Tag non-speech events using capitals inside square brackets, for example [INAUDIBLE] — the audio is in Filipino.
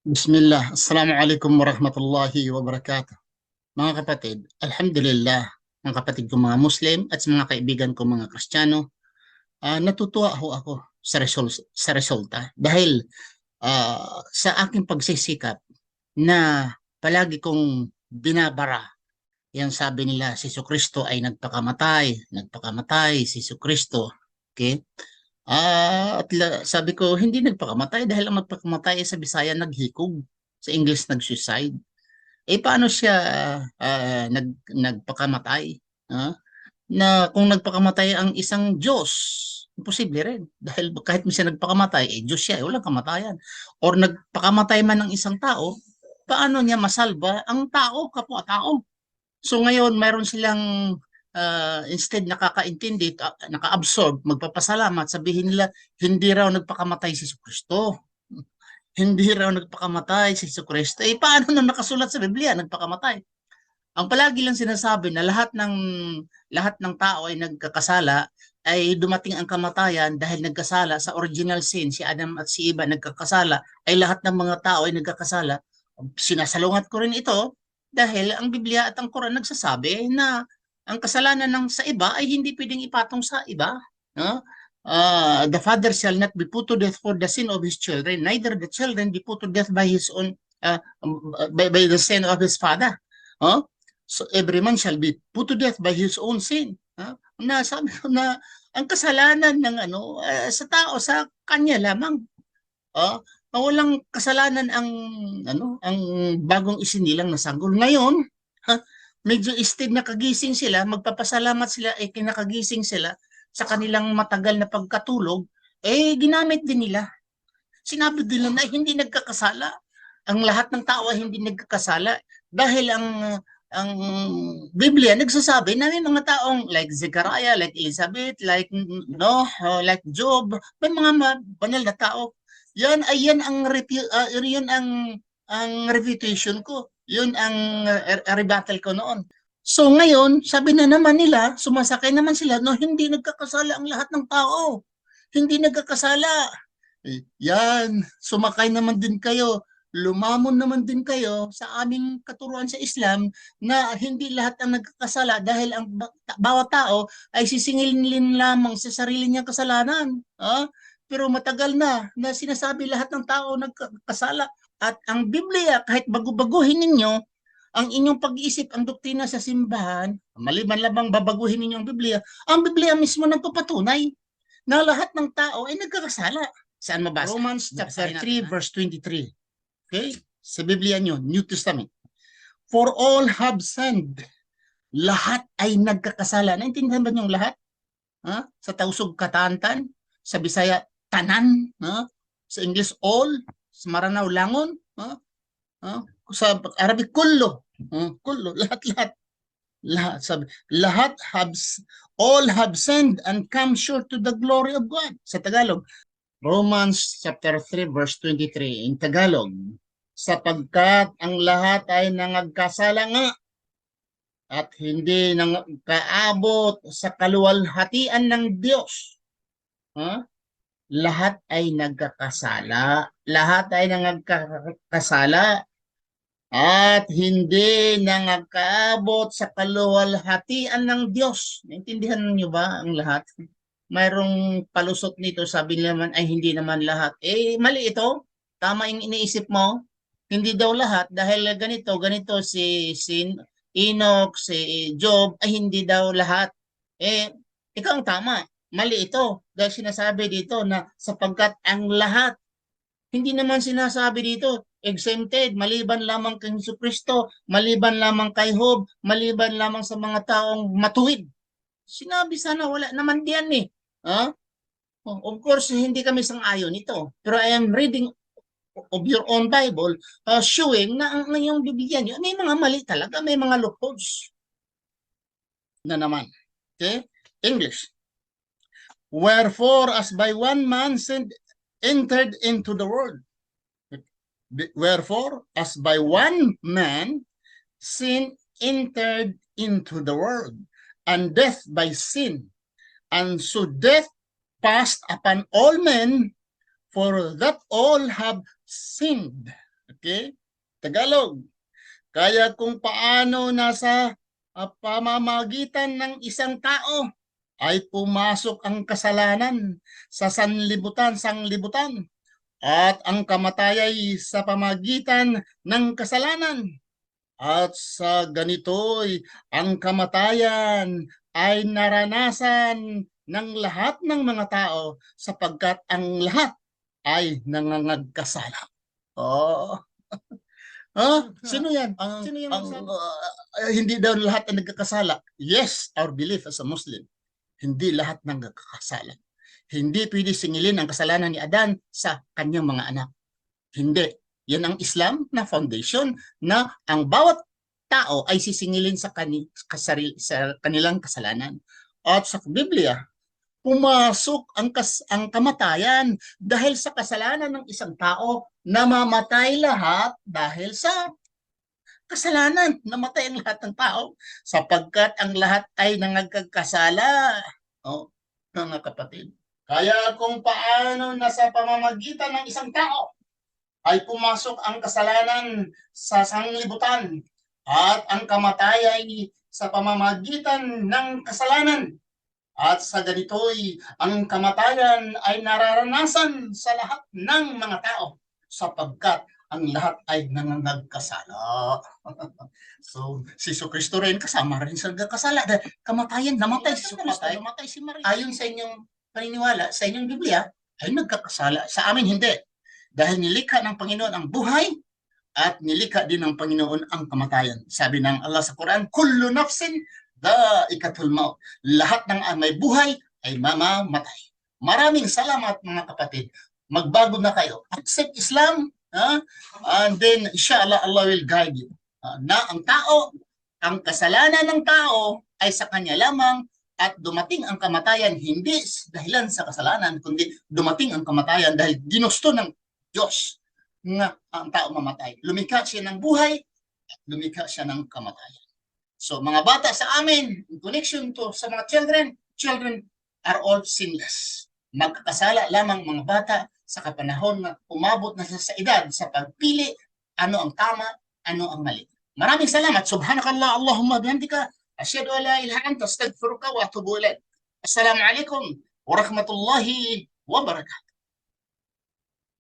Bismillah. Assalamualaikum warahmatullahi wabarakatuh. Mga kapatid, Alhamdulillah, mga kapatid ko mga Muslim at mga kaibigan ko mga Kristiyano, ah, natutuwa ho ako sa, result, sa resulta dahil ah, sa aking pagsisikap na palagi kong binabara yan sabi nila, si Kristo ay nagpakamatay, nagpakamatay si Kristo. Okay? Ah, at la- sabi ko, hindi nagpakamatay dahil ang magpakamatay ay sa Bisaya naghikog. Sa English nag-suicide. Eh paano siya ah, nag nagpakamatay? Ha? Na kung nagpakamatay ang isang Diyos, imposible rin. Dahil kahit siya nagpakamatay, eh Diyos siya, eh, walang kamatayan. Or nagpakamatay man ng isang tao, paano niya masalba ang tao, kapwa-tao? So ngayon, mayroon silang uh, instead nakakaintindi, uh, naka-absorb, magpapasalamat, sabihin nila, hindi raw nagpakamatay si Kristo. [LAUGHS] Hindi raw nagpakamatay si Kristo. Eh paano na nakasulat sa Biblia, nagpakamatay? Ang palagi lang sinasabi na lahat ng lahat ng tao ay nagkakasala ay dumating ang kamatayan dahil nagkasala sa original sin si Adam at si Eva nagkakasala ay lahat ng mga tao ay nagkakasala sinasalungat ko rin ito dahil ang Biblia at ang Quran nagsasabi na ang kasalanan ng sa iba ay hindi pwedeng ipatong sa iba. No? Uh, the father shall not be put to death for the sin of his children, neither the children be put to death by his own uh, by, by the sin of his father. Huh? So every man shall be put to death by his own sin. Huh? Na sabi ko na ang kasalanan ng ano uh, sa tao sa kanya lamang. Uh, na walang kasalanan ang ano ang bagong isinilang na sanggol. Ngayon, ha, medyo istig na kagising sila, magpapasalamat sila eh, kinakagising sila sa kanilang matagal na pagkatulog, eh ginamit din nila. Sinabi nila na hindi nagkakasala. Ang lahat ng tao ay hindi nagkakasala dahil ang ang Biblia nagsasabi na may mga taong like Zechariah, like Elizabeth, like no, like Job, may mga banal na tao yan ay yan ang uh, yun ang ang reputation ko. Yun ang uh, rebuttal ko noon. So ngayon, sabi na naman nila, sumasakay naman sila, no, hindi nagkakasala ang lahat ng tao. Hindi nagkakasala. Eh, yan, sumakay naman din kayo. Lumamon naman din kayo sa aming katuruan sa Islam na hindi lahat ang nagkakasala dahil ang bawat tao ay sisingilin lamang sa sarili niyang kasalanan. Ha? pero matagal na na sinasabi lahat ng tao nagkasala. At ang Biblia, kahit bago-baguhin ninyo, ang inyong pag-iisip, ang doktrina sa simbahan, maliban lamang babaguhin ninyo ang Biblia, ang Biblia mismo nagpapatunay na lahat ng tao ay nagkakasala. Saan mabasa? Romans chapter 3 verse 23. Okay? Sa Biblia nyo, New Testament. For all have sinned. Lahat ay nagkakasala. Naintindihan ba niyo lahat? Ha? Sa Tausog Katantan, sa Bisaya tanan, no? sa English all, sa Maranao langon, no? no? sa Arabic kullo, no? kullo, [LAUGHS] lahat-lahat. Lahat, sabi, lahat have, all have sinned and come short to the glory of God. Sa Tagalog, Romans chapter 3 verse 23 in Tagalog, sapagkat ang lahat ay nangagkasala nga at hindi nang kaabot sa kaluwalhatian ng Diyos. Huh? lahat ay nagkakasala. Lahat ay nagkakasala at hindi nangagkaabot sa kaluwalhatian ng Diyos. Naintindihan niyo ba ang lahat? Mayroong palusot nito, sabi naman ay hindi naman lahat. Eh, mali ito. Tama yung iniisip mo. Hindi daw lahat dahil ganito, ganito si, si Enoch, si Job, ay hindi daw lahat. Eh, ikaw ang tama mali ito dahil sinasabi dito na sapagkat ang lahat hindi naman sinasabi dito exempted maliban lamang kay Hesus Kristo, maliban lamang kay Job, maliban lamang sa mga taong matuwid. Sinabi sana wala naman diyan eh. Ha? Huh? Of course, hindi kami sang-ayon ito. Pero I am reading of your own Bible uh, showing na ang iyong Biblia niyo may mga mali talaga, may mga loopholes. Na naman. Okay? English. Wherefore, as by one man sin entered into the world. Wherefore, as by one man sin entered into the world, and death by sin. And so death passed upon all men, for that all have sinned. Okay? Tagalog. Kaya kung paano nasa ah, pamamagitan ng isang tao ay pumasok ang kasalanan sa sanlibutan, sanglibutan at ang kamatay sa pamagitan ng kasalanan. At sa ganito'y ang kamatayan ay naranasan ng lahat ng mga tao sapagkat ang lahat ay nangangagkasala. Oh. [LAUGHS] Ha? Sino yan? Ang, Sino yung ang, uh, hindi daw lahat ang nagkakasala. Yes, our belief as a Muslim. Hindi lahat ng nagkakasala. Hindi pwede singilin ang kasalanan ni Adan sa kanyang mga anak. Hindi. Yan ang Islam na foundation na ang bawat tao ay sisingilin sa, kani, kasaril, sa kanilang kasalanan. At sa Biblia, pumasok ang, kas, ang kamatayan dahil sa kasalanan ng isang tao, namamatay lahat dahil sa kasalanan. Namatay ang lahat ng tao sapagkat ang lahat ay nangagkasala. Oh, mga kapatid. Kaya kung paano nasa pamamagitan ng isang tao ay pumasok ang kasalanan sa sanglibutan at ang kamatay ay sa pamamagitan ng kasalanan. At sa ganito'y ang kamatayan ay nararanasan sa lahat ng mga tao sapagkat ang lahat ay nangangagkasala. [LAUGHS] so, si Iso Kristo rin kasama rin sa nagkasala. Dahil kamatayan, namatay si Iso Kristo, namatay si Maria. Ayon sa inyong paniniwala, sa inyong Biblia, ay nagkakasala. Sa amin, hindi. Dahil nilikha ng Panginoon ang buhay at nilikha din ng Panginoon ang kamatayan. Sabi ng Allah sa Quran, Kullu nafsin ikatul maut. Lahat ng may buhay ay mamamatay. Maraming salamat mga kapatid. Magbago na kayo. Accept Islam, ha? and then inshallah Allah will guide you. Ah, na ang tao, ang kasalanan ng tao ay sa kanya lamang at dumating ang kamatayan hindi dahilan sa kasalanan, kundi dumating ang kamatayan dahil ginusto ng Diyos nga ang tao mamatay. Lumikha siya ng buhay at lumikha siya ng kamatayan. So mga bata sa amin, in connection to sa mga children, children are all sinless. Magkakasala lamang mga bata sa kapanahon na umabot na sa edad sa pagpili ano ang tama, ano ang mali. Maraming salamat. Subhanakallah, Allahumma bihamdika. Asyhadu an la ilaha anta astaghfiruka wa atubu ilaik. Assalamu alaikum wa rahmatullahi wa barakatuh.